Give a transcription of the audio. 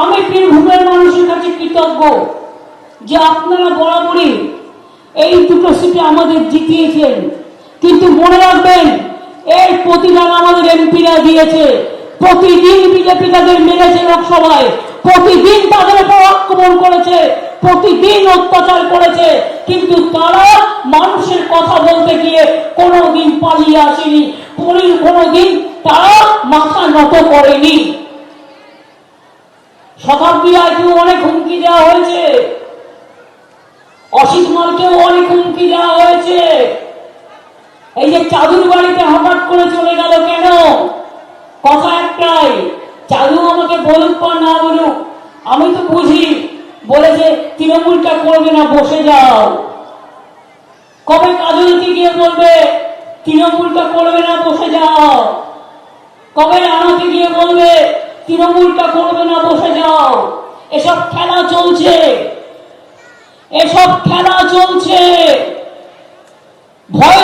আমি বীরভূমের মানুষের কাছে কৃতজ্ঞ যে আপনারা বরাবরই এই দুটো সিটে আমাদের জিতিয়েছেন। কিন্তু মনে রাখবেন, এর প্রতিদান আমাদের এমপিরা দিয়েছে। প্রতিদিন বিজেপি তাদের মেরেছে লোকসভায়। প্রতিদিন তাদের উপর আক্রমণ করেছে। প্রতিদিন অত্যাচার করেছে। কিন্তু তারা মানুষের কথা বলতে গিয়ে কোনোদিন পালিয়ে আসেনি। কোনোদিন কোনোদিন তারা মাথা নত করেনি। শতাব্দী রায়কেও অনেক হুমকি দেওয়া হয়েছে। অসিত মালকেও অনেক হুমকি দেওয়া হয়েছে। এই যে চাদুর বাড়িতে হঠাৎ করে চলে গেল কেন? কথা একটাই চাদু আমাকে বলুক বা না বলুক, আমি তো বুঝি। বলেছে তৃণমূলটা করবে না, বসে যাও। কবে কাজলকে গিয়ে বলবে, তৃণমূলটা করবে না, বসে যাও। কবে রানাতে গিয়ে বলবে তৃণমূলটা করবে না বসে যাও। এসব খেলা চলছে। এসব খেলা চলছে। ভয়